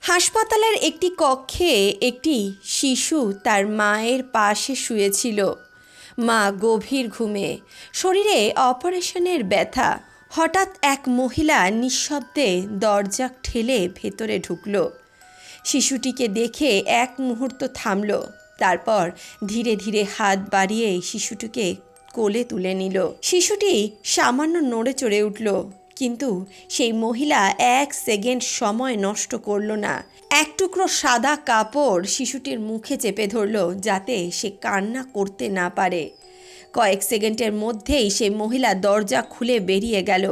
হাসপাতালের একটি কক্ষে একটি শিশু তার মায়ের পাশে শুয়েছিল। মা গভীর ঘুমে। শরীরে অপারেশনের ব্যথা। হঠাৎ এক মহিলা নিঃশব্দে দরজা ঠেলে ভেতরে ঢুকলো। শিশুটিকে দেখে এক মুহূর্ত থামল। তারপর ধীরে ধীরে হাত বাড়িয়ে শিশুটিকে কোলে তুলে নিল। শিশুটি সামান্য নড়ে চড়ে উঠল। কিন্তু সেই মহিলা এক সেকেন্ড সময় নষ্ট করল না। এক টুকরো সাদা কাপড় শিশুটির মুখে চেপে ধরল যাতে সে কান্না করতে না পারে। কয়েক সেকেন্ডের মধ্যেই সেই মহিলা দরজা খুলে বেরিয়ে গেল।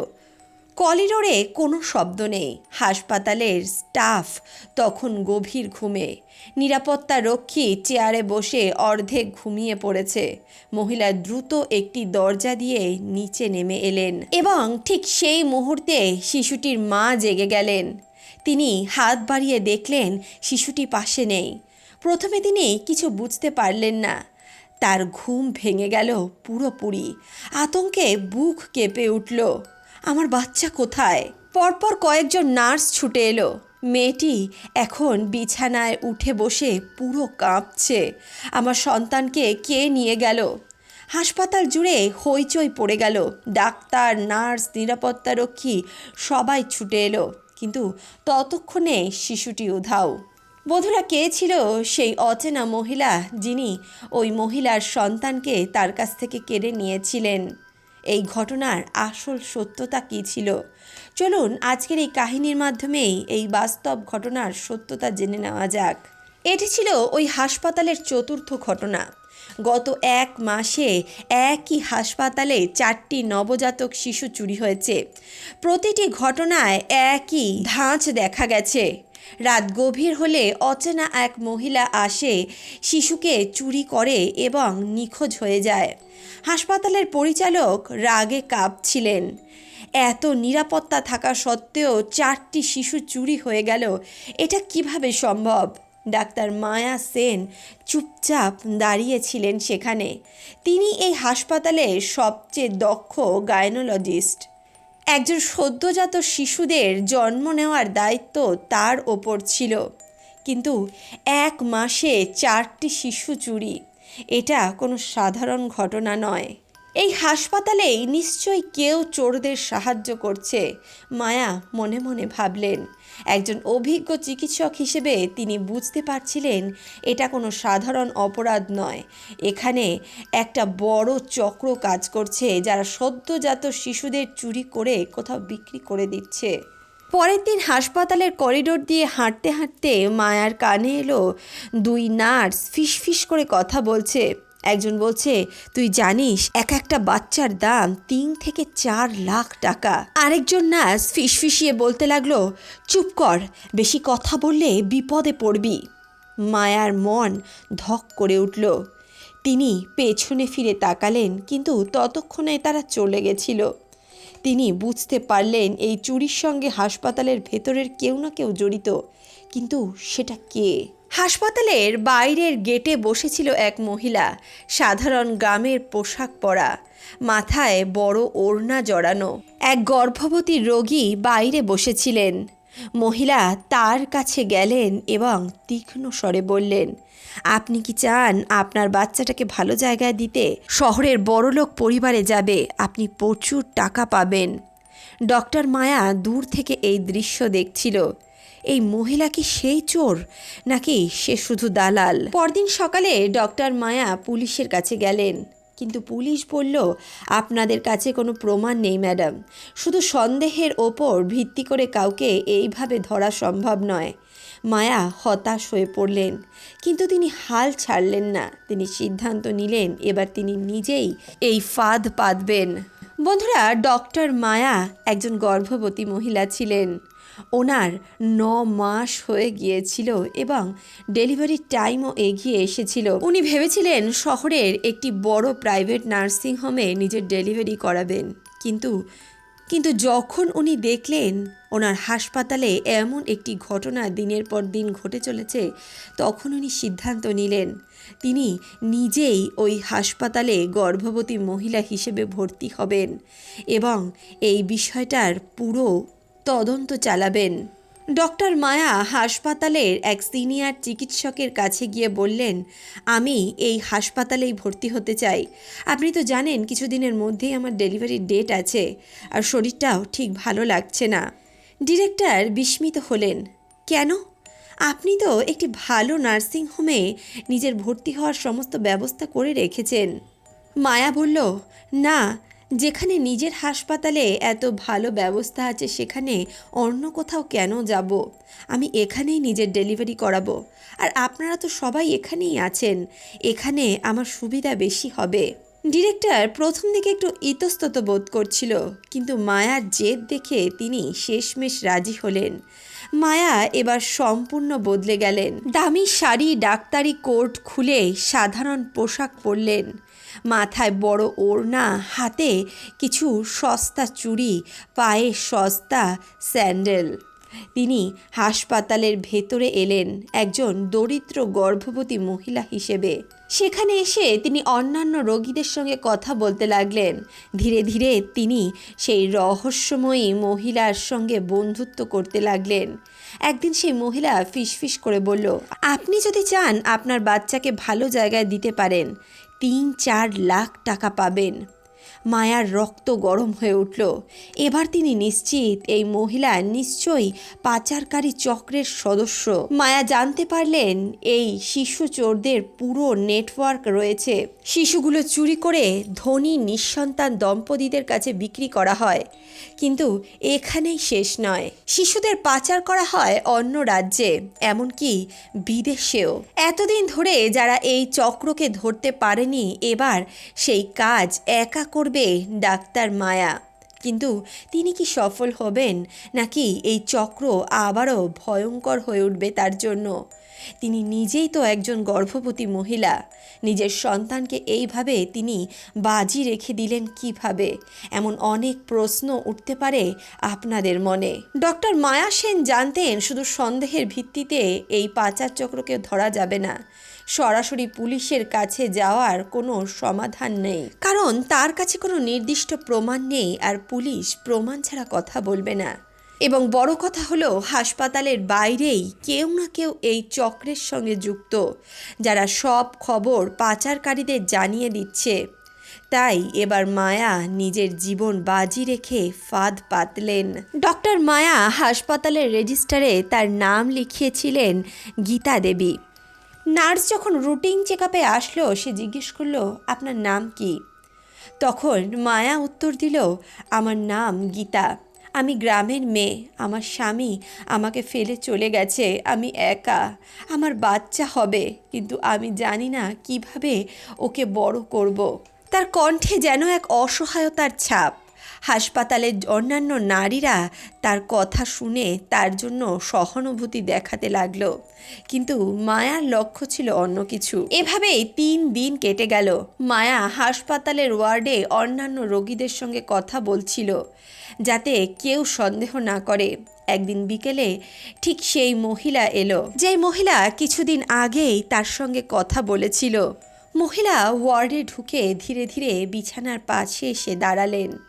করিডোরে কোনো শব্দ নেই। হাসপাতালের স্টাফ তখন গভীর ঘুমে। নিরাপত্তা রক্ষী চেয়ারে বসে অর্ধেক ঘুমিয়ে পড়েছে। মহিলা দ্রুত একটি দরজা দিয়ে নিচে নেমে এলেন এবং ঠিক সেই মুহূর্তে শিশুটির মা জেগে গেলেন। তিনি হাত বাড়িয়ে দেখলেন শিশুটি পাশে নেই। প্রথমে তিনি কিছু বুঝতে পারলেন না। তার ঘুম ভেঙে গেল পুরোপুরি। আতঙ্কে বুক কেঁপে উঠল। আমার বাচ্চা কোথায়? পরপর কয়েকজন নার্স ছুটে এলো। মেয়েটি এখন বিছানায় উঠে বসে পুরো কাঁপছে। আমার সন্তানকে কে নিয়ে গেল? হাসপাতাল জুড়ে হইচই পড়ে গেল। ডাক্তার, নার্স নিরাপত্তারক্ষী সবাই ছুটে এলো। কিন্তু ততক্ষণে শিশুটি উধাও। বধুরা কে ছিল সেই অচেনা মহিলা যিনি ওই মহিলার সন্তানকে তার কাছ থেকে কেড়ে নিয়েছিলেন? এই ঘটনার আসল সত্যতা কী ছিল? চলুন আজকের এই কাহিনীর মাধ্যমেই এই বাস্তব ঘটনার সত্যতা জেনে নেওয়া যাক। এটি ছিল ওই হাসপাতালের চতুর্থ ঘটনা। গত এক মাসে একই হাসপাতালে চারটি নবজাতক শিশু চুরি হয়েছে। প্রতিটি ঘটনায় একই ধাঁচ দেখা গেছে। রাত গভীর হলে অচেনা এক মহিলা আসে, শিশুকে চুরি করে এবং নিখোঁজ হয়ে যায়। হাসপাতালের পরিচালক রাগে কাঁপছিলেন। এত নিরাপত্তা থাকা সত্ত্বেও চারটি শিশু চুরি হয়ে গেল। এটা কীভাবে সম্ভব? ডাক্তার মায়া সেন চুপচাপ দাঁড়িয়েছিলেন সেখানে। তিনি এই হাসপাতালের সবচেয়ে দক্ষ গাইনোলজিস্ট। একজন সদ্যজাত শিশুদের জন্ম নেওয়ার দায়িত্ব তার ওপর ছিল। কিন্তু এক মাসে চারটি শিশু চুরি। এটা কোনো সাধারণ ঘটনা নয়। এই হাসপাতালেই নিশ্চয়ই কেউ চোরদের সাহায্য করছে, মায়া মনে মনে ভাবলেন। একজন অভিজ্ঞ চিকিৎসক হিসেবে তিনি বুঝতে পারছিলেন এটা কোনো সাধারণ অপরাধ নয়। এখানে একটা বড় চক্র কাজ করছে যারা সদ্যজাত শিশুদের চুরি করে কোথাও বিক্রি করে দিচ্ছে। পরের দিন হাসপাতালের করিডোর দিয়ে হাঁটতে হাঁটতে মায়ার কানে এলো দুই নার্স ফিস ফিস করে কথা বলছে। একজন বলছে, তুই জানিস, এক একটা বাচ্চার দাম তিন থেকে চার লাখ টাকা। আরেকজন নার্স ফিসফিসিয়ে বলতে লাগল, চুপ কর, বেশি কথা বললে বিপদে পড়বি। মায়ার মন ধক করে উঠল। তিনি পেছনে ফিরে তাকালেন, কিন্তু ততক্ষণে তারা চলে গেছিল। তিনি বুঝতে পারলেন, এই চুরির সঙ্গে হাসপাতালের ভেতরের কেউ না কেউ জড়িত, কিন্তু সেটা কে? হাসপাতালের বাইরের গেটে বসেছিল এক মহিলা। সাধারণ গ্রামের পোশাক পরা। মাথায় বড় ওড়না জড়ানো। এক গর্ভবতী রোগী বাইরে বসেছিলেন। মহিলা তার কাছে গেলেন এবং তীক্ষ্ণ স্বরে বললেন, আপনি কি চান আপনার বাচ্চাটাকে ভালো জায়গায় দিতে? শহরের বড়লোক পরিবারে যাবে, আপনি প্রচুর টাকা পাবেন। ডক্টর মায়া দূর থেকে এই দৃশ্য দেখছিল। এই মহিলা কি সেই চোর? নাকি সে শুধু দালাল? পরদিন সকালে ডক্টর মায়া পুলিশের কাছে গেলেন। কিন্তু পুলিশ বলল, আপনাদের কাছে কোনো প্রমাণ নেই, ম্যাডাম। শুধু সন্দেহের ওপর ভিত্তি করে কাউকে এইভাবে ধরা সম্ভব নয়। মায়া হতাশ হয়ে পড়লেন। কিন্তু তিনি হাল ছাড়লেন না। তিনি সিদ্ধান্ত নিলেন, এবার তিনি নিজেই এই ফাঁদ পাতবেন। বন্ধুরা, ডক্টর মায়া একজন গর্ভবতী মহিলা ছিলেন। ওনার ন মাস হয়ে গিয়েছিল এবং ডেলিভারির টাইমও এগিয়ে এসেছিল। উনি ভেবেছিলেন শহরের একটি বড় প্রাইভেট নার্সিং হোমে নিজের ডেলিভারি করাবেন। কিন্তু কিন্তু যখন উনি দেখলেন ওনার হাসপাতালে এমন একটি ঘটনা দিনের পর দিন ঘটে চলেছে, তখন উনি সিদ্ধান্ত নিলেন, তিনি নিজেই ওই হাসপাতালে গর্ভবতী মহিলা হিসেবে ভর্তি হবেন এবং এই বিষয়টার পুরো তদন্ত চালাবেন। ডক্টর মায়া হাসপাতালের এক সিনিয়র চিকিৎসকের কাছে গিয়ে বললেন, আমি এই হাসপাতালেই ভর্তি হতে চাই। আপনি তো জানেন কিছুদিনের মধ্যেই আমার ডেলিভারির ডেট আছে, আর শরীরটাও ঠিক ভালো লাগছে না। ডিরেক্টর বিস্মিত হলেন, কেন? আপনি তো একটি ভালো নার্সিং হোমে নিজের ভর্তি হওয়ার সমস্ত ব্যবস্থা করে রেখেছেন। মায়া বলল, না যেখানে নিজের হাসপাতালে এত ভালো ব্যবস্থা আছে, সেখানে অন্য কোথাও কেন যাব? আমি এখানেই নিজের ডেলিভারি করাবো। আর আপনারা তো সবাই এখানেই আছেন। এখানে আমার সুবিধা বেশি হবে। ডিরেক্টর প্রথম দিকে একটু ইতস্তত বোধ করছিল, কিন্তু মায়ার জেদ দেখে তিনি শেষমেশ রাজি হলেন। মায়া এবার সম্পূর্ণ বদলে গেলেন। দামি শাড়ি, ডাক্তারি কোট খুলে সাধারণ পোশাক পরলেন। মাথায় বড় ওড়না, হাতে কিছু সস্তা চুড়ি, পায়ে সস্তা স্যান্ডেল। তিনি হাসপাতালের ভেতরে এলেন একজন দরিদ্র গর্ভবতী মহিলা হিসেবে। সেখানে এসে তিনি অন্যান্য রোগীদের সঙ্গে কথা বলতে লাগলেন। ধীরে ধীরে তিনি সেই রহস্যময়ী মহিলার সঙ্গে বন্ধুত্ব করতে লাগলেন। একদিন সেই মহিলা ফিসফিস করে বলল, আপনি যদি চান আপনার বাচ্চাকে ভালো জায়গায় দিতে পারেন তিন চার লাখ টাকা পাবেন। মায়ার রক্ত গরম হয়ে উঠল। এবার তিনি নিশ্চিত, এই মহিলা নিশ্চয়ই পাচারকারী চক্রের সদস্য। মায়া জানতে পারলেন, এই শিশু চোরদের পুরো নেটওয়ার্ক রয়েছে। শিশুগুলো চুরি করে ধনী নিঃসন্তান দম্পতিদের কাছে বিক্রি করা হয়। কিন্তু এখানেই শেষ নয়। শিশুদের পাচার করা হয় অন্য রাজ্যে, এমনকি বিদেশেও। এতদিন ধরে যারা এই চক্রকে ধরতে পারেনি, এবার সেই কাজ একা করবে ডাক্তার মায়া। কিন্তু তিনি কি সফল হবেন? নাকি এই চক্র আবারও ভয়ঙ্কর হয়ে উঠবে তার জন্য? তিনি নিজেই তো একজন গর্ভবতী মহিলা। নিজের সন্তানকে এইভাবে তিনি বাজি রেখে দিলেন কীভাবে? এমন অনেক প্রশ্ন উঠতে পারে আপনাদের মনে। ডক্টর মায়া সেন জানতেন শুধু সন্দেহের ভিত্তিতে এই পাচার চক্রকে ধরা যাবে না। সরাসরি পুলিশের কাছে যাওয়ার কোনো সমাধান নেই। কারণ তার কাছে কোনো নির্দিষ্ট প্রমাণ নেই আর পুলিশ প্রমাণ ছাড়া কথা বলবে না। এবং বড় কথা হলো, হাসপাতালের বাইরেই কেউ না কেউ এই চক্রের সঙ্গে যুক্ত, যারা সব খবর পাচারকারীদের জানিয়ে দিচ্ছে। তাই এবার মায়া নিজের জীবন বাজি রেখে ফাঁদ পাতলেন। ডক্টর মায়া হাসপাতালের রেজিস্টারে তার নাম লিখিয়েছিলেন গীতা দেবী। নার্স যখন রুটিন চেক আপে আসলো, সে জিজ্ঞেস করল, আপনার নাম কি? তখন মায়া উত্তর দিল, আমার নাম গীতা। আমি গ্রামের মেয়ে। আমার স্বামী আমাকে ফেলে চলে গেছে। আমি একা। আমার বাচ্চা হবে, কিন্তু আমি জানি না কীভাবে ওকে বড় করব। তার কণ্ঠে যেন এক অসহায়তার ছাপ। হাসপাতালের অন্যান্য নারীরা তার কথা শুনে তার জন্য সহানুভূতি দেখাতে লাগল। কিন্তু মায়ার লক্ষ্য ছিল অন্য কিছু। এভাবেই তিন দিন কেটে গেল। মায়া হাসপাতালের ওয়ার্ডে অন্যান্য রোগীদের সঙ্গে কথা বলছিল, যাতে কেউ সন্দেহ না করে। একদিন বিকেলে ঠিক সেই মহিলা এলো। যে মহিলা কিছুদিন আগেই তার সঙ্গে কথা বলেছিল। মহিলা ওয়ার্ডে ঢুকে ধীরে ধীরে বিছানার পাশে এসে দাঁড়ালেন।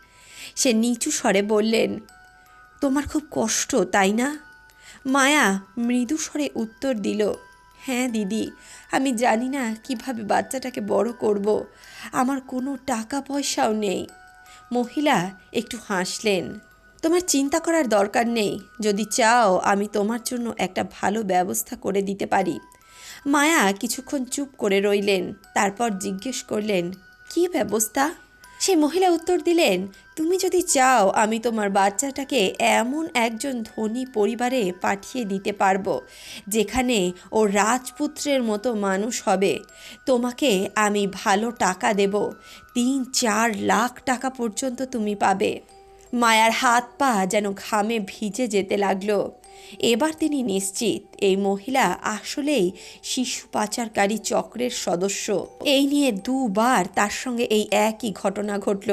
সে নিচু স্বরে বললেন, তোমার খুব কষ্ট, তাই না? মায়া মৃদু স্বরে উত্তর দিল হ্যাঁ দিদি, আমি জানি না কীভাবে বাচ্চাটাকে বড় করব, আমার কোনো টাকা পয়সাও নেই। মহিলা একটু হাসলেন, তোমার চিন্তা করার দরকার নেই, যদি চাও আমি তোমার জন্য একটা ভালো ব্যবস্থা করে দিতে পারি। মায়া কিছুক্ষণ চুপ করে রইলেন, তারপর জিজ্ঞেস করলেন, কী ব্যবস্থা? সেই মহিলা উত্তর দিলেন, তুমি যদি চাও, আমি তোমার বাচ্চাটাকে এমন একজন ধনী পরিবারে পাঠিয়ে দিতে পারব, যেখানে ও রাজপুত্রের মতো মানুষ হবে। তোমাকে আমি ভালো টাকা দেব। তিন, চার লাখ টাকা পর্যন্ত তুমি পাবে। মায়ার হাত পা যেন ঘামে ভিজে যেতে লাগল। এবার তিনি নিশ্চিত এই মহিলা আসলেই শিশু পাচারকারী চক্রের সদস্য। এই নিয়ে দুবার তার সঙ্গে এই একই ঘটনা ঘটল।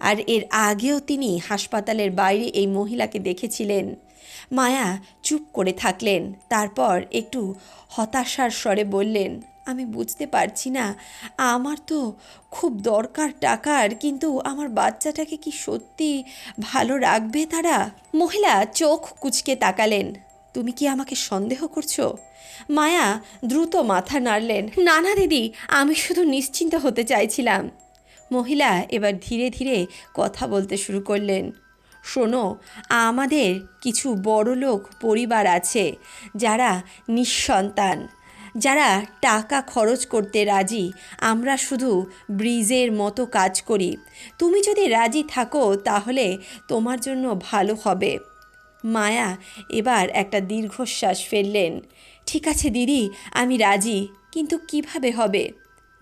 আর এর আগেও তিনি হাসপাতালের বাইরে এই মহিলাকে দেখেছিলেন। মায়া চুপ করে থাকলেন, তারপর একটু হতাশার স্বরে বললেন আমি বুঝতে পারছি না। আমার তো খুব দরকার টাকার, কিন্তু আমার বাচ্চাটাকে কি সত্যি ভালো রাখবে তারা? মহিলা চোখ কুচকে তাকালেন। তুমি কি আমাকে সন্দেহ করছ? মায়া দ্রুত মাথা নাড়লেন। না না দিদি, আমি শুধু নিশ্চিন্ত হতে চাইছিলাম। মহিলা এবার ধীরে ধীরে কথা বলতে শুরু করলেন। শোনো, আমাদের কিছু বড়লোক পরিবার আছে যারা নিঃসন্তান। যারা টাকা খরচ করতে রাজি, আমরা শুধু ব্রিজের মতো কাজ করি। তুমি যদি রাজি থাকো, তাহলে তোমার জন্য ভালো হবে। মায়া এবার একটা দীর্ঘশ্বাস ফেললেন। ঠিক আছে দিদি, আমি রাজি, কিন্তু কীভাবে হবে?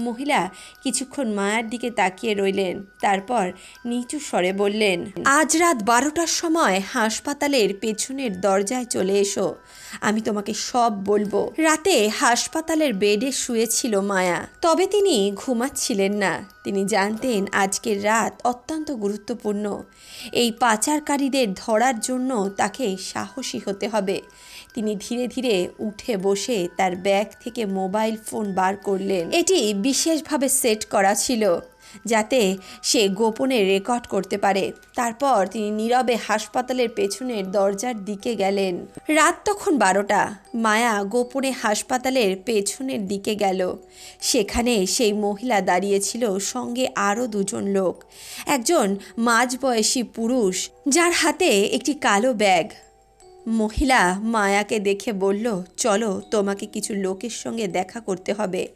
মহিলা কিছুক্ষণ মায়ার দিকে তাকিয়ে রইলেন। তারপর নিচু স্বরে বললেন, আজ রাত বারোটার সময় হাসপাতালের পেছনের দরজায় চলে এসো। আমি তোমাকে সব বলব। রাতে হাসপাতালের বেডে শুয়েছিল মায়া। তবে তিনি ঘুমাচ্ছিলেন না। তিনি জানতেন আজকের রাত অত্যন্ত গুরুত্বপূর্ণ। এই পাচারকারীদের ধরার জন্য তাকে সাহসী হতে হবে। তিনি ধীরে ধীরে উঠে বসে তার ব্যাগ থেকে মোবাইল ফোন বার করলেন। এটি বিশেষভাবে সেট করা ছিল। যাতে সে গোপনে রেকর্ড করতে পারে। তারপর তিনি নীরবে হাসপাতালের পেছনের দরজার দিকে গেলেন। রাত তখন বারোটা। মায়া গোপনে হাসপাতালের পেছনের দিকে গেল। সেখানে সেই মহিলা দাঁড়িয়েছিল সঙ্গে আরও দুজন লোক। একজন মাঝবয়সী পুরুষ যার হাতে একটি কালো ব্যাগ। মহিলা মায়াকে দেখে বলল, চলো, তোমাকে কিছু লোকের সঙ্গে দেখা করতে হবে।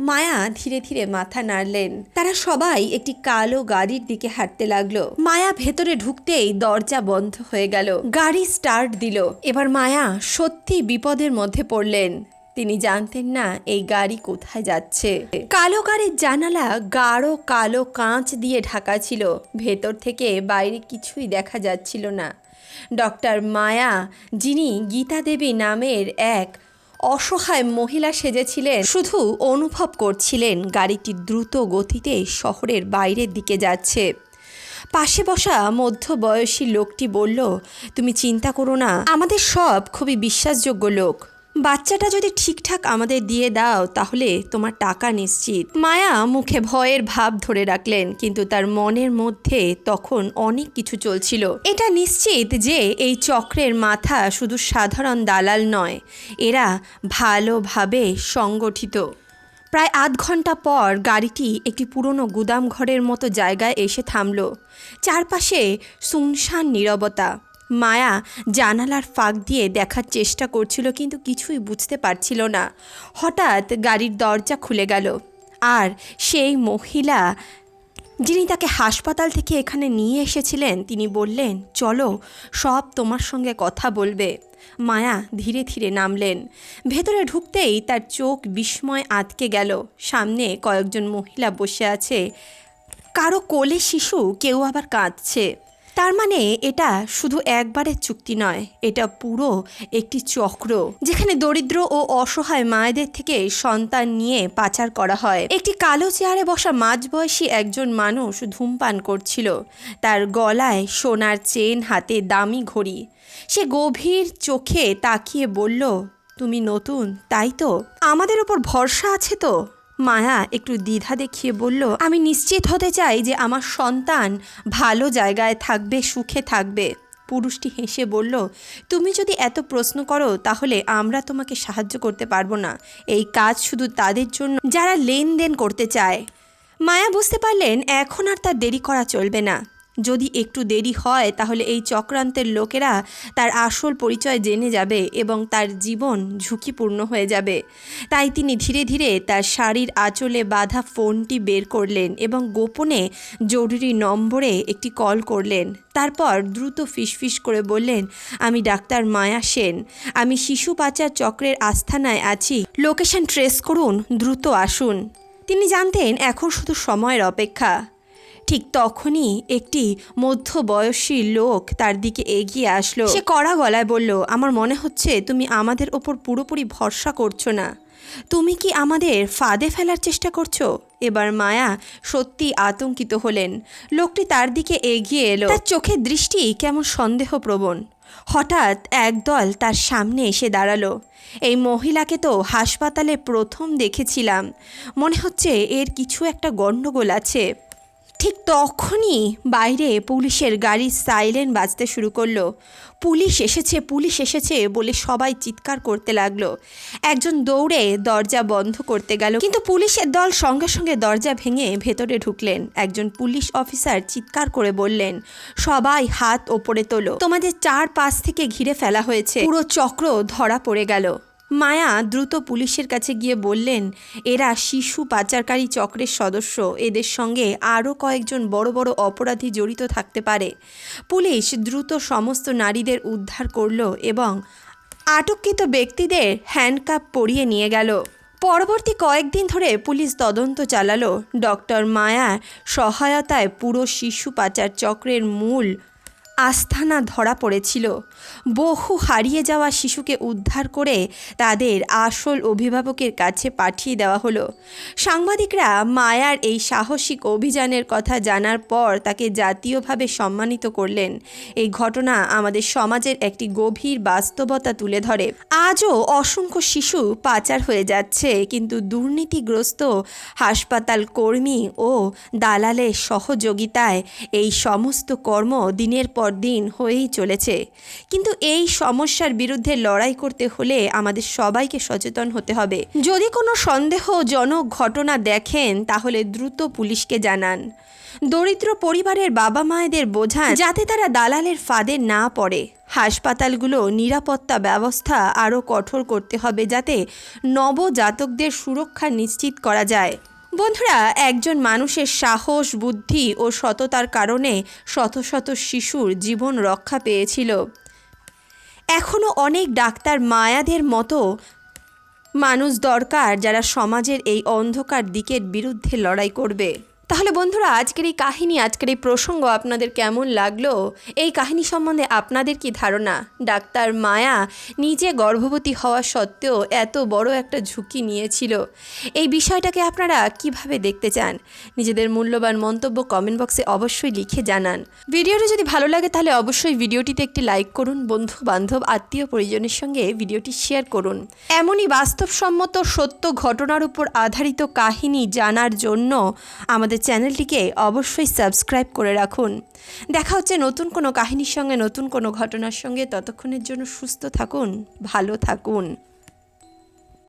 মায়া ধীরে ধীরে মাথা নাড়লেন। তারা সবাই একটি কালো গাড়ির দিকে হাঁটতে লাগল। মায়া ভেতরে ঢুকতেই দরজা বন্ধ হয়ে গেল। গাড়ি স্টার্ট দিল। এবার মায়া সত্যি বিপদের মধ্যে পড়লেন। তিনি জানতেন না এই গাড়ি কোথায় যাচ্ছে। কালো গাড়ির জানালা গাঢ় কালো কাঁচ দিয়ে ঢাকা ছিল। ভেতর থেকে বাইরে কিছুই দেখা যাচ্ছিল না। ডক্টর মায়া, যিনি গীতা দেবী নামের এক অসহায় মহিলা সেজেছিলেন, শুধু অনুভব করছিলেন গাড়িটি দ্রুত গতিতে শহরের বাইরের দিকে যাচ্ছে। পাশে বসা মধ্যবয়সী লোকটি বলল, তুমি চিন্তা করো না, আমাদের সব খুবই বিশ্বাসযোগ্য লোক। বাচ্চাটা যদি ঠিকঠাক আমাদের দিয়ে দাও, তাহলে তোমার টাকা নিশ্চিত। মায়া মুখে ভয়ের ভাব ধরে রাখলেন, কিন্তু তার মনের মধ্যে তখন অনেক কিছু চলছিল। এটা নিশ্চিত যে এই চক্রের মাথা শুধু সাধারণ দালাল নয়, এরা ভালোভাবে সংগঠিত। প্রায় আধ ঘণ্টা পর গাড়িটি একটি পুরনো গুদাম ঘরের মতো জায়গায় এসে থামল। চারপাশে শুনশান নীরবতা। মায়া জানালার ফাঁক দিয়ে দেখার চেষ্টা করছিল কিন্তু কিছুই বুঝতে পারছিল না। হঠাৎ গাড়ির দরজা খুলে গেল। আর সেই মহিলা যিনি তাকে হাসপাতাল থেকে এখানে নিয়ে এসেছিলেন, তিনি বললেন, চলো, সব তোমার সঙ্গে কথা বলবে। মায়া ধীরে ধীরে নামলেন। ভেতরে ঢুকতেই তার চোখ বিস্ময় আটকে গেল। সামনে কয়েকজন মহিলা বসে আছে। কারও কোলে শিশু, কেউ আবার কাঁদছে। তার মানে এটা শুধু একবারের চুক্তি নয়, এটা পুরো একটি চক্র যেখানে দরিদ্র ও অসহায় মায়েদের থেকে সন্তান নিয়ে পাচার করা হয়। একটি কালো চেয়ারে বসা মাঝবয়সী একজন মানুষ ধূমপান করছিল। তার গলায় সোনার চেন, হাতে দামি ঘড়ি। সে গভীর চোখে তাকিয়ে বলল, তুমি নতুন, তাই তো? আমাদের ওপর ভরসা আছে তো? মায়া একটু দ্বিধা দেখিয়ে বলল, আমি নিশ্চিত হতে চাই যে আমার সন্তান ভালো জায়গায় থাকবে, সুখে থাকবে। পুরুষটি হেসে বলল, তুমি যদি এত প্রশ্ন করো, তাহলে আমরা তোমাকে সাহায্য করতে পারব না। এই কাজ শুধু তাদের জন্য, যারা লেনদেন করতে চায়। মায়া বুঝতে পারলেন, এখন আর তার দেরি করা চলবে না। যদি একটু দেরি হয়, তাহলে এই চক্রান্তের লোকেরা তার আসল পরিচয় জেনে যাবে এবং তার জীবন ঝুঁকিপূর্ণ হয়ে যাবে। তাই তিনি ধীরে ধীরে তার শাড়ির আঁচলে বাঁধা ফোনটি বের করলেন এবং গোপনে জরুরি নম্বরে একটি কল করলেন। তারপর দ্রুত ফিসফিস করে বললেন, আমি ডাক্তার মায়া সেন। আমি শিশু পাচার চক্রের আস্থানায় আছি। লোকেশন ট্রেস করুন, দ্রুত আসুন। তিনি জানতেন এখন শুধু সময়ের অপেক্ষা। ঠিক তখনই একটি মধ্যবয়সী লোক তার দিকে এগিয়ে আসলো। সে কড়া গলায় বলল, আমার মনে হচ্ছে তুমি আমাদের ওপর পুরোপুরি ভরসা করছ না। তুমি কি আমাদের ফাঁদে ফেলার চেষ্টা করছ? এবার মায়া সত্যি আতঙ্কিত হলেন। লোকটি তার দিকে এগিয়ে এলো। তার চোখের দৃষ্টি কেমন সন্দেহপ্রবণ। হঠাৎ একদল তার সামনে এসে দাঁড়াল। এই মহিলাকে তো হাসপাতালে প্রথম দেখেছিলাম। মনে হচ্ছে এর কিছু একটা গণ্ডগোল আছে। ঠিক তখনই বাইরে পুলিশের গাড়ির সাইলেন বাজতে শুরু করল। পুলিশ এসেছে পুলিশ এসেছে বলে সবাই চিৎকার করতে লাগল। একজন দৌড়ে দরজা বন্ধ করতে গেল, কিন্তু পুলিশের দল সঙ্গে সঙ্গে দরজা ভেঙে ভেতরে ঢুকলেন। একজন পুলিশ অফিসার চিৎকার করে বললেন, সবাই হাত ওপরে তোলো। তোমাদের চার পাশ থেকে ঘিরে ফেলা হয়েছে। পুরো চক্র ধরা পড়ে গেল। মায়া দ্রুত পুলিশের কাছে গিয়ে বললেন, এরা শিশু পাচারকারী চক্রের সদস্য। এদের সঙ্গে আরও কয়েকজন বড় বড় অপরাধী জড়িত থাকতে পারে। পুলিশ দ্রুত সমস্ত নারীদের উদ্ধার করল এবং আটককৃত ব্যক্তিদের হ্যান্ডকাপ পরিয়ে নিয়ে গেল। পরবর্তী কয়েকদিন ধরে পুলিশ তদন্ত চালালো। ডক্টর মায়ার সহায়তায় পুরো শিশু পাচার চক্রের মূল আস্থানা ধরা পড়েছিল। বহু হারিয়ে যাওয়া শিশুকে উদ্ধার করে তাদের আসল অভিভাবকের কাছে পাঠিয়ে দেওয়া হলো। সাংবাদিকরা মায়ার এই সাহসিক অভিযানের কথা জানার পর তাকে জাতীয়ভাবে সম্মানিত করলেন। এই ঘটনা আমাদের সমাজের একটি গভীর বাস্তবতা তুলে ধরে। আজও অসংখ্য শিশু পাচার হয়ে যাচ্ছে, কিন্তু দুর্নীতিগ্রস্ত হাসপাতাল কর্মী ও দালালের সহযোগিতায় এই সমস্ত কর্ম দিনের পর দিন হয়েই চলেছে। কিন্তু এই সমস্যার বিরুদ্ধে লড়াই করতে হলে আমাদের সবাইকে সচেতন হতে হবে। যদি কোনো সন্দেহজনক ঘটনা দেখেন, তাহলে দ্রুত পুলিশকে জানান। দরিদ্র পরিবারের বাবা মায়েদের বোঝান যাতে তারা দালালের ফাঁদে না পড়ে। হাসপাতালগুলো নিরাপত্তা ব্যবস্থা আরও কঠোর করতে হবে যাতে নবজাতকদের সুরক্ষা নিশ্চিত করা যায়। বন্ধুরা, একজন মানুষের সাহস, বুদ্ধি ও সততার কারণে শত শত শিশুর জীবন রক্ষা পেয়েছিল। এখনও অনেক ডাক্তার মায়াদের মতো মানুষ দরকার যারা সমাজের এই অন্ধকার দিকের বিরুদ্ধে লড়াই করবে। তাহলে বন্ধুরা, আজকের এই কাহিনী, আজকের এই প্রসঙ্গ আপনাদের কেমন লাগল? এই কাহিনী সম্বন্ধে আপনাদের কি ধারণা? ডাক্তার মায়া নিজে গর্ভবতী হওয়া সত্ত্বেও এত বড় একটা ঝুঁকি নিয়েছিল। এই বিষয়টাকে আপনারা কীভাবে দেখতে চান? নিজেদের মূল্যবান মন্তব্য কমেন্ট বক্সে অবশ্যই লিখে জানান। ভিডিওটি যদি ভালো লাগে, তাহলে অবশ্যই ভিডিওটিতে একটি লাইক করুন বন্ধু বান্ধব আত্মীয় পরিজনের সঙ্গে ভিডিওটি শেয়ার করুন। এমনই বাস্তবসম্মত সত্য ঘটনার উপর আধারিত কাহিনী জানার জন্য আমাদের চ্যানেলটিকে অবশ্যই সাবস্ক্রাইব করে রাখুন। দেখা হচ্ছে নতুন কোনো কাহিনীর সঙ্গে, নতুন কোনো ঘটনার সঙ্গে। ততক্ষণের জন্য সুস্থ থাকুন, ভালো থাকুন।